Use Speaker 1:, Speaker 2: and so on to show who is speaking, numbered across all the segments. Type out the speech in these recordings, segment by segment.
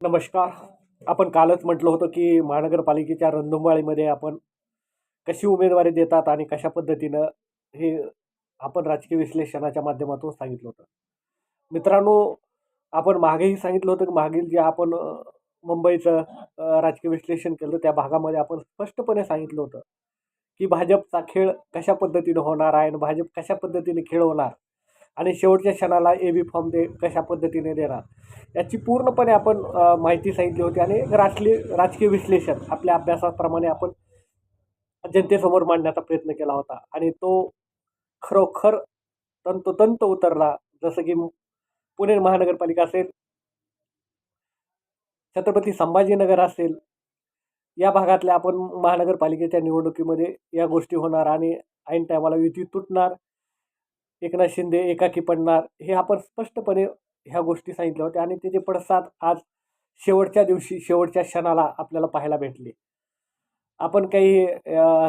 Speaker 1: नमस्कार. आपण कालच म्हटलं होतं की महानगरपालिकेच्या रणधुमाळीमध्ये आपण कशी उमेदवारी देतात आणि कशा पद्धतीनं हे आपण राजकीय विश्लेषणाच्या माध्यमातून सांगितलं होतं. मित्रांनो आपण मागेही सांगितलं होतं की मागील जे आपण मुंबईचं राजकीय विश्लेषण केलं त्या भागामध्ये आपण स्पष्टपणे सांगितलं होतं की भाजपचा खेळ कशा पद्धतीनं होणार आहे आणि भाजप कशा पद्धतीने खेळवणार आणि शेवटच्या क्षणाला ए बी फॉर्म दे कशा पद्धतीने देणार. याची पूर्णपणे आपण माहिती सांगितली होती आणि राजकीय राजकीय विश्लेषण आपल्या अभ्यासाप्रमाणे आपण जनतेसमोर मांडण्याचा प्रयत्न केला होता. आणि तो खरोखर तंतोतंत उतरला. जसं की पुणे महानगरपालिका असेल छत्रपती संभाजीनगर असेल या भागातल्या आपण महानगरपालिकेच्या निवडणुकीमध्ये या गोष्टी होणार आणि ऐन टायमाला युती तुटणार एकनाथ शिंदे एकाकी पडणार हे आपण स्पष्टपणे ह्या गोष्टी सांगितल्या होत्या आणि त्याचे पडसाद आज शेवटच्या दिवशी शेवटच्या क्षणाला आपल्याला पाहायला भेटले. आपण काही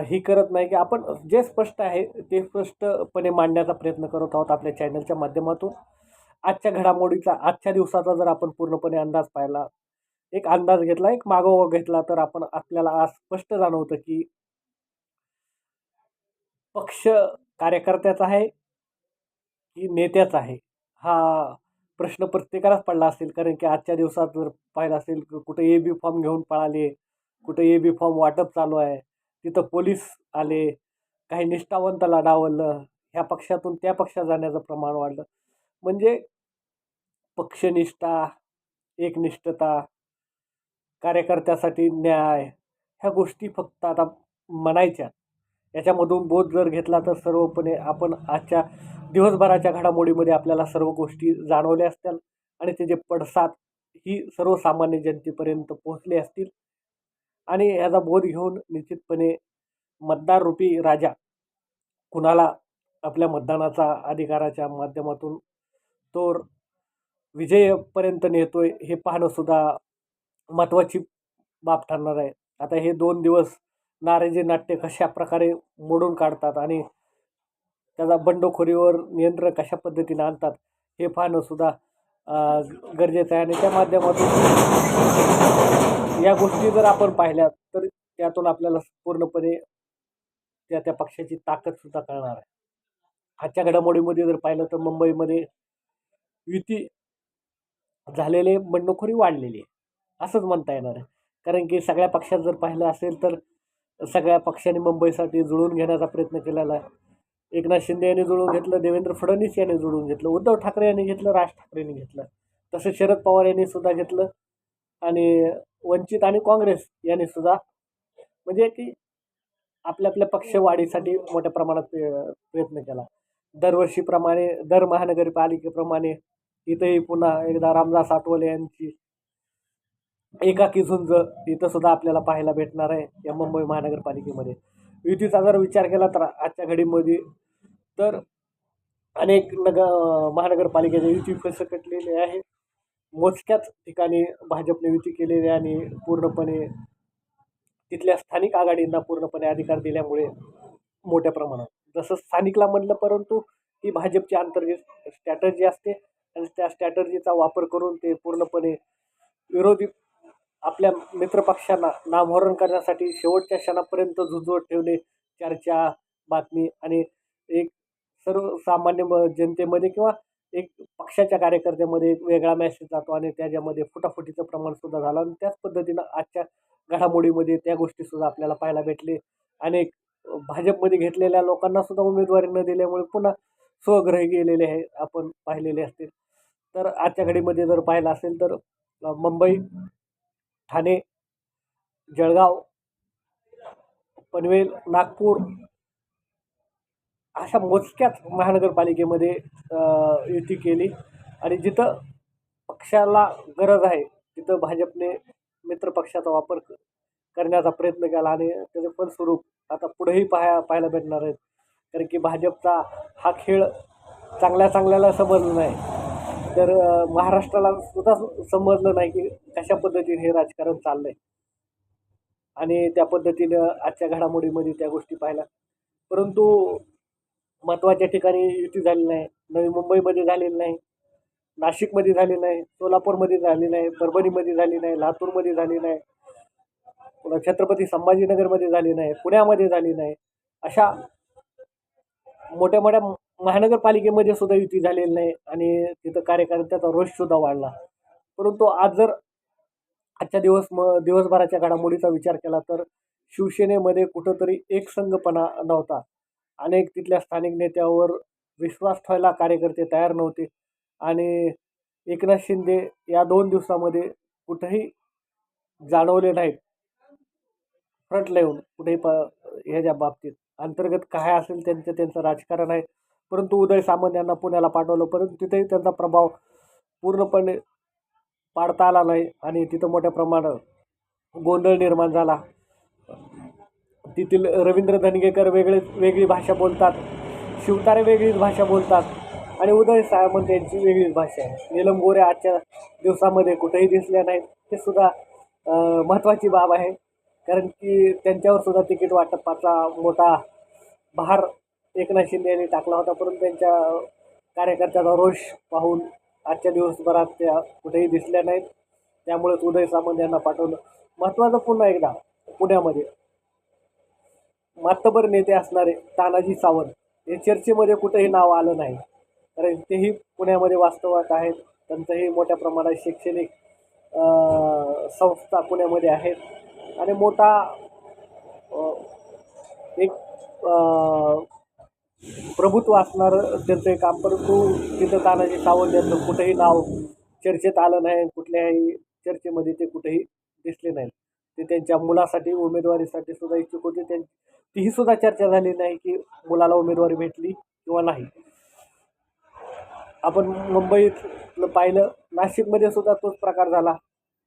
Speaker 1: ही करत नाही की आपण जे स्पष्ट आहे ते स्पष्टपणे मांडण्याचा प्रयत्न करत आहोत आपल्या चॅनलच्या माध्यमातून. आजच्या घडामोडीचा आजच्या दिवसाचा जर आपण पूर्णपणे अंदाज पाहिला एक अंदाज घेतला एक मागोवा घेतला तर आपण आपल्याला आज स्पष्ट जाणवतं की पक्ष कार्यकर्त्याचा आहे की नेत्याचा आहे. हा प्रश्न प्रत्येकालाच पडला असेल. कारण की आजच्या दिवसात जर पाहिलं असेल कुठं ए बी फॉर्म घेऊन पळाले कुठं ए बी फॉर्म वाटप चालू आहे तिथं पोलीस आले काही निष्ठावंताला डावललं ह्या पक्षातून त्या पक्षात जाण्याचं प्रमाण वाढलं. म्हणजे पक्षनिष्ठा एकनिष्ठता कार्यकर्त्यासाठी न्याय ह्या गोष्टी फक्त आता म्हणायच्या याच्यामधून बोध जर घेतला तर सर्वपणे आपण आजच्या दिवसभराच्या घडामोडीमध्ये आपल्याला सर्व गोष्टी जाणवल्या असतील आणि त्याचे पडसाद ही सर्वसामान्य जनतेपर्यंत पोहोचले असतील. आणि याचा बोध घेऊन निश्चितपणे मतदार रूपी राजा कुणाला आपल्या मतदानाचा अधिकाराच्या माध्यमातून तो विजयपर्यंत नेतोय हे पाहणंसुद्धा महत्त्वाची बाब ठरणार आहे. आता हे दोन दिवस नाराजी नाट्य कशा प्रकारे मोडून काढतात आणि त्याचा बंडखोरीवर नियंत्रण कशा पद्धतीने आणतात हे पाहणं सुद्धा गरजेचं आहे. आणि त्या माध्यमातून या गोष्टी जर आपण पाहिल्या तर त्यातून आपल्याला पूर्णपणे त्या त्या पक्षाची ताकदसुद्धा कळणार आहे. आजच्या घडामोडीमध्ये जर पाहिलं तर मुंबईमध्ये युती झालेले बंडखोरी वाढलेली आहे. असंच म्हणता येणार आहे. कारण की सगळ्या पक्षात जर पाहिलं असेल तर सगळ्या पक्षांनी मुंबईसाठी जुळून घेण्याचा प्रयत्न केलेला आहे. एकनाथ शिंदे यांनी जुळून घेतलं देवेंद्र फडणवीस यांनी जुळून घेतलं उद्धव ठाकरे यांनी घेतलं राज ठाकरेंनी घेतलं. तसं शरद पवार यांनी सुद्धा घेतलं आणि वंचित आणि काँग्रेस यांनी सुद्धा. म्हणजे की आपल्या आपल्या पक्षवाढीसाठी मोठ्या प्रमाणात प्रयत्न केला. दरवर्षीप्रमाणे दर महानगरपालिकेप्रमाणे इथंही पुन्हा एकदा रामदास आठवले यांची एकाकी झुंज इथं सुद्धा आपल्याला पाहायला भेटणार आहे या मुंबई महानगरपालिकेमध्ये. युतीचा जर विचार केला तर आजच्या घडीमध्ये तर अनेक नग महानगरपालिकेच्या युती फसकटलेली आहे. मोजक्याच ठिकाणी भाजपने युती केलेली आहे आणि पूर्णपणे तिथल्या स्थानिक आघाडींना पूर्णपणे अधिकार दिल्यामुळे मोठ्या प्रमाणात. जसं स्थानिकला म्हणलं परंतु ही भाजपची अंतर्गत स्ट्रॅटर्जी असते आणि त्या स्ट्रॅटर्जीचा वापर करून ते पूर्णपणे विरोधी आपल्या मित्रपक्षांना नामहरण करण्यासाठी शेवटच्या क्षणापर्यंत झुजवत ठेवणे चर्चा बातमी आणि एक सर्वसामान्य म- जनतेमध्ये किंवा एक पक्षाच्या कार्यकर्त्यामध्ये एक वेगळा मॅसेज जातो आणि त्याच्यामध्ये फुटाफुटीचं प्रमाण सुद्धा झालं आणि त्याच पद्धतीनं आजच्या घडामोडीमध्ये त्या गोष्टीसुद्धा आपल्याला पाहायला भेटले. अनेक भाजपमध्ये घेतलेल्या लोकांना सुद्धा उमेदवारी न दिल्यामुळे पुन्हा स्वग्रही गेलेले आहे आपण पाहिलेले असतील. तर आजच्या घडीमध्ये जर पाहिलं असेल तर मुंबई ठाणे जळगाव पनवेल नागपूर अशा मोजक्याच महानगरपालिकेमध्ये युती केली. आणि जिथं पक्षाला गरज आहे तिथं भाजपने मित्रपक्षाचा वापर क- करण्याचा प्रयत्न केला आणि त्याचं फलस्वरूप आता पुढेही पाहाय पाहायला भेटणार आहेत. कारण की भाजपचा हा खेळ चांगल्या चांगल्याला समजलं नाही. तर महाराष्ट्राला सुद्धा समजलं नाही की कशा पद्धतीने हे राजकारण चाललंय. आणि त्या पद्धतीनं आजच्या घडामोडीमध्ये त्या गोष्टी पाहिल्या. परंतु महत्त्वाच्या ठिकाणी युती झाली नाही. नवी मुंबईमध्ये झालेली नाही. नाशिकमध्ये झाली नाही. सोलापूरमध्ये झाली नाही. परभणीमध्ये झाली नाही. लातूरमध्ये झाली नाही. पुन्हा छत्रपती संभाजीनगरमध्ये झाली नाही. पुण्यामध्ये झाली नाही. अशा मोठ्या मोठ्या महानगरपालिकेमध्ये सुद्धा युती झालेली नाही आणि तिथं कार्यकर्त्याचा रोष सुद्धा वाढला. परंतु आज जर आजच्या दिवस म दिवसभराच्या घडामोडीचा विचार केला तर शिवसेनेमध्ये कुठंतरी एकसंघपणा नव्हता. अनेक तिथल्या स्थानिक नेत्यावर विश्वास ठेवायला कार्यकर्ते तयार नव्हते आणि एकनाथ शिंदे या दोन दिवसामध्ये कुठंही जाणवले नाहीत. फ्रंट येऊन कुठेही प ह्याच्या बाबतीत. अंतर्गत काय असेल त्यांचं त्यांचं राजकारण आहे. परंतु उदय सामंत यांना पुण्याला पाठवलं परंतु तिथेही त्यांचा प्रभाव पूर्णपणे पाडता आला नाही आणि तिथं मोठ्या प्रमाणात गोंधळ निर्माण झाला. तेथील रवींद्र धनगेकर वेगळेच वेगळी भाषा बोलतात. शिवतारे वेगळीच भाषा बोलतात. आणि उदय सामंत यांची वेगळीच भाषा आहे. नीलम गोरे आजच्या दिवसामध्ये कुठेही दिसल्या नाहीत. ते सुद्धा महत्त्वाची बाब आहे. कारण की त्यांच्यावर सुद्धा तिकीट वाटपाचा मोठा भार एकनाथ शिंदे यांनी टाकला होता परंतु त्यांच्या कार्यकर्त्याचा रोष पाहून आजच्या दिवसभरात त्या कुठेही दिसल्या नाहीत. त्यामुळेच उदय सामंत यांना पाठवलं. महत्त्वाचं पुन्हा एकदा पुण्यामध्ये. मातबर नेते असणारे तानाजी सावंत हे चर्चेमध्ये कुठेही नाव आलं नाही. कारण तेही पुण्यामध्ये वास्तवात आहेत. त्यांचंही मोठ्या प्रमाणात शैक्षणिक संस्था पुण्यामध्ये आहेत. आणि मोठा एक प्रभुत्व असणारं त्यांचं एक काम परंतु तिथं तानाजी सावंत यांचं कुठेही नाव चर्चेत आलं नाही कुठल्याही चर्चेमध्ये ते कुठेही दिसले नाहीत ते त्यांच्या मुलासाठी उमेदवारीसाठी सुद्धा इच्छुक होते. त्यां तीही सुद्धा चर्चा झाली नाही की मुलाला उमेदवारी भेटली किंवा नाही. आपण मुंबईतलं पाहिलं नाशिकमध्ये सुद्धा तोच प्रकार झाला.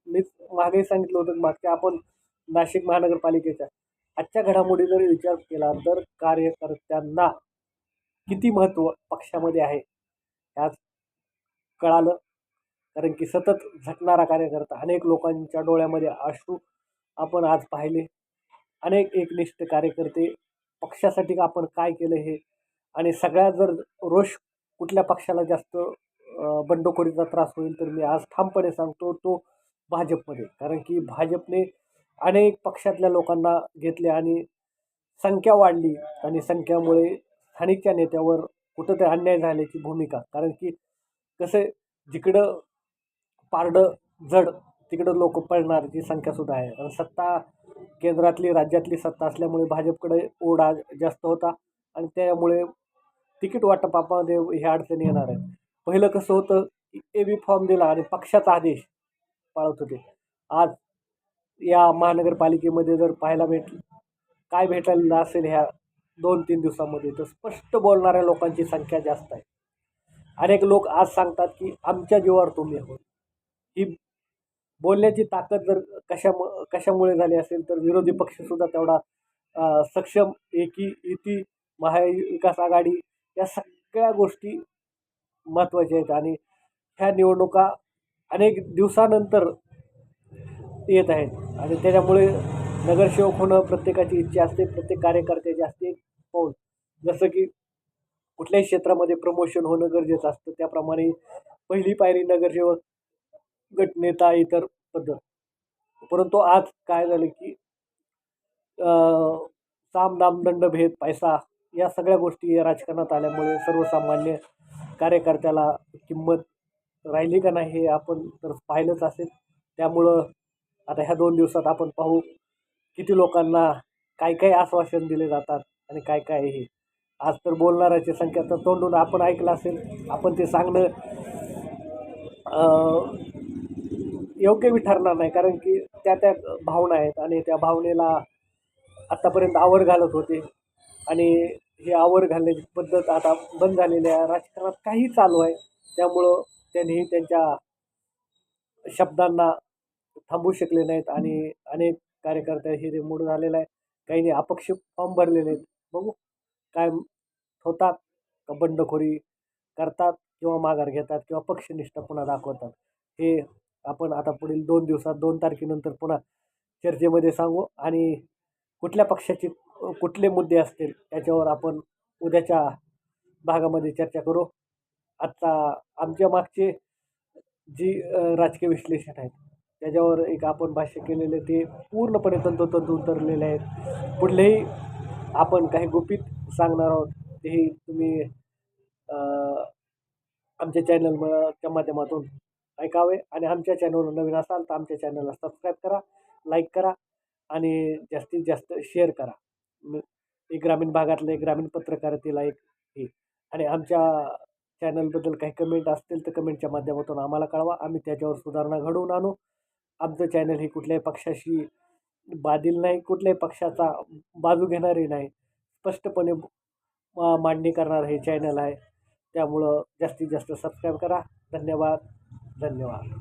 Speaker 1: मीच मागेही सांगितलं होतं की मागच्या आपण नाशिक महानगरपालिकेच्या आजच्या घडामोडी जर विचार केला तर कार्यकर्त्यांना किती महत्त्व पक्षामध्ये आहे? आज कळालं. कारण की सतत झटणारा कार्यकर्ता अनेक लोकांच्या डोळ्यामध्ये अश्रू आपण आज पाहिले. अनेक एकनिष्ठ कार्यकर्ते पक्षासाठी आपण काय केलं हे? आणि सगळ्यात जर रोष कुठल्या पक्षाला जास्त बंडखोरीचा त्रास होईल तर मी आज ठामपणे सांगतो तो भाजपमध्ये. कारण की भाजपने अनेक पक्षातल्या लोकांना घेतले आणि संख्या वाढली. आणि संख्यामुळे स्थानिकच्या नेत्यावर कुठंतरी अन्याय झाल्याची भूमिका. कारण की कसं जिकडं पारडं जड तिकडं लोक पळणारची संख्यासुद्धा आहे. कारण सत्ता केंद्रातली राज्यातली सत्ता असल्यामुळे भाजपकडे ओढा जास्त होता आणि त्यामुळे तिकीट वाटपामध्ये ह्या अडचणी येणार आहेत. पहिलं कसं होतं ए बी फॉर्म दिला आणि पक्षाचा आदेश पाळत होते. आज या महानगरपालिकेमध्ये जर पाहायला भेट काय भेटायला असेल ह्या दोन तीन दिवसामध्ये तर स्पष्ट बोलणाऱ्या लोकांची संख्या जास्त आहे. अनेक लोक आज सांगतात की आमच्या जीवावर तुम्ही आहोत. ही बोलण्याची ताकद जर कशा कशामुळे झाली असेल तर विरोधी पक्षसुद्धा तेवढा सक्षम एकी युती महाविकास आघाडी या सगळ्या गोष्टी महत्त्वाच्या आहेत आणि ह्या निवडणुका अनेक दिवसानंतर येत आहेत आणि त्याच्यामुळे नगरसेवक होणं प्रत्येकाची इच्छा असते प्रत्येक कार्यकर्त्याची असते एक पाऊल जसं की कुठल्याही क्षेत्रामध्ये प्रमोशन होणं गरजेचं असतं त्याप्रमाणे पहिली पायरी नगरसेवक गटनेता इतर पद्धत परंतु आज काय झालं की साम दाम दंड भेद पैसा या सगळ्या गोष्टी या राजकारणात आल्यामुळे सर्वसामान्य कार्यकर्त्याला किंमत राहिली का नाही हे आपण तर पाहिलंच असेल. त्यामुळं आता ह्या दोन दिवसात आपण पाहू किती लोकांना काय काय आश्वासन दिले जातात आणि काय काय हे. आज तर बोलणाऱ्याची संख्या तर तोंडून आपण ऐकलं असेल. आपण ते सांगणं योग्यही योग्य ठरणार नाही. कारण की त्या त्या भावना आहेत आणि त्या भावनेला आत्तापर्यंत आवर घालत होते. आणि ही आवर घालण्याची पद्धत आता बंद झालेली आहे. राजकारणात काही चालू आहे. त्यामुळं त्यांनी त्यांच्या शब्दांना थांबू शकले नाहीत. आणि अनेक कार्यकर्ते हे रिमूड झालेलं आहे. काहींनी अपक्ष फॉर्म भरलेले आहेत. बघू काय होतात. का बंडखोरी करतात किंवा माघार घेतात किंवा पक्षनिष्ठ पुन्हा दाखवतात. हे आपण आता पुढील दोन दिवसात दोन तारखेनंतर पुन्हा चर्चेमध्ये सांगू. आणि कुठल्या पक्षाचे कुठले मुद्दे असतील त्याच्यावर आपण उद्याच्या भागामध्ये चर्चा करू. आत्ता आमच्या मागचे जी राजकीय विश्लेषण आहेत त्याच्यावर एक आपण भाष्य केलेले ते पूर्णपणे तंतोतंत उतरलेले आहेत. पुढलेही आपण काही गुपित सांगणार आहोत तेही तुम्ही आमच्या चॅनलच्या माध्यमातून ऐकावे. आणि आमच्या चॅनलवर नवीन असाल तर आमच्या चॅनलला सबस्क्राईब करा लाईक करा आणि जास्तीत जास्त शेअर करा. एक ग्रामीण भागातलं एक ग्रामीण पत्रकारितेला एक हे. आणि आमच्या चॅनलबद्दल काही कमेंट असतील तर कमेंटच्या माध्यमातून आम्हाला कळवा. आम्ही त्याच्यावर सुधारणा घडवून आणू. आमचं चॅनल हे कुठल्याही पक्षाशी बाधील नाही कुठल्याही पक्षाचा बाजू घेणारे नाही. स्पष्टपणे मा- मांडणी करणारं हे चॅनल आहे. त्यामुळं जास्तीत जास्त सबस्क्राईब करा. धन्यवाद. धन्यवाद.